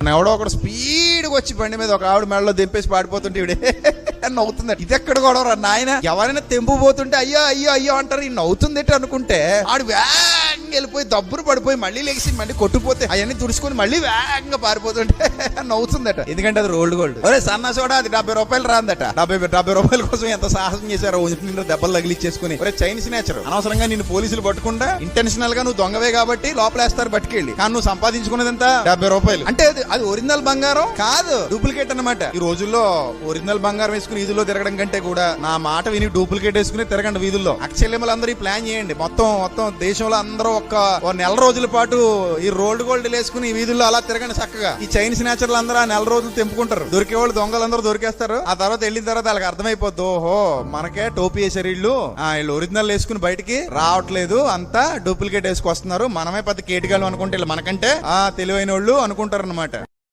ఎవడో ఒకడు స్పీడ్ వచ్చి బండి మీద ఒక ఆవిడ మెడలో దింపేసి పాడిపోతుంటే ఇవిడే అని నవ్వుతుంది. ఇది ఎక్కడ కూడా నాయన? ఎవరైనా తెంపు పోతుంటే అయ్యో అయ్యో అయ్యో అంటారు. ఈ నవ్వుతుంది అనుకుంటే ఆడు వేగంగా వెళ్ళిపోయి దబ్బురు పడిపోయి మళ్ళీ లేచి మళ్ళీ కొట్టుపోతే అవన్నీ తుడుచుకొని మళ్ళీ వేగంగా పారిపోతుంటే నవ్వుతుందట. ఎందుకంటే అది రోల్డ్ గోల్డ్. ఒరే సన్నా సోడా అది డెబ్బై రూపాయలు రాందట. డెబ్బై డెబ్బై రూపాయల కోసం ఎంత సాహసం చేశారో నిన్ను దెబ్బలు తగిలిచ్చేసుకుని. ఒరే చైనీస్ నేచర్. అనవసరంగా నిన్ను పోలీసులు పట్టుకుంటా ఇంటెన్షనల్గా నువ్వు దొంగవే కాబట్టి లోపలేస్తారు బట్టుకెళ్ళి కానీ నువ్వు సంపాదించుకున్నది ఎంత డెబ్బై రూపాయలు. అంటే అది ఒరిజినల్ బంగారం? కాదు డూప్లికేట్ అన్నమాట. ఈ రోజుల్లో ఒరిజినల్ బంగారం వేసుకుని వీధుల్లో తిరగడం కంటే కూడా నా మాట విని డూప్లికేట్ వేసుకుని తిరగండి వీధుల్లో. అక్షల్యములు అందరూ ఈ ప్లాన్ చేయండి. మొత్తం మొత్తం దేశంలో అందరూ ఒక్క ఓ నెల రోజుల పాటు ఈ రోల్డ్ గోల్డ్ వేసుకుని ఈ వీధుల్లో అలా తిరగండి చక్కగా. ఈ చైనీస్ నేచర్లు అందరూ ఆ నెల రోజులు తెంపుకుంటారు. దొరికే వాళ్ళు దొంగలందరూ దొరికేస్తారు. ఆ తర్వాత వెళ్ళిన తర్వాత వాళ్ళకి అర్థమైపోద్ది ఓహో మనకే టోపీ వేసారు వీళ్ళు. ఆ, వీళ్ళు ఒరిజినల్ వేసుకుని బయటికి రావట్లేదు. అంతా డూప్లికేట్ వేసుకొస్తున్నారు. మనమే పెద్ద కేటగాళ్ళు అనుకుంటే వీళ్ళు మనకంటే ఆ తెలివైన వాళ్ళు అనుకుంటారు అనమాట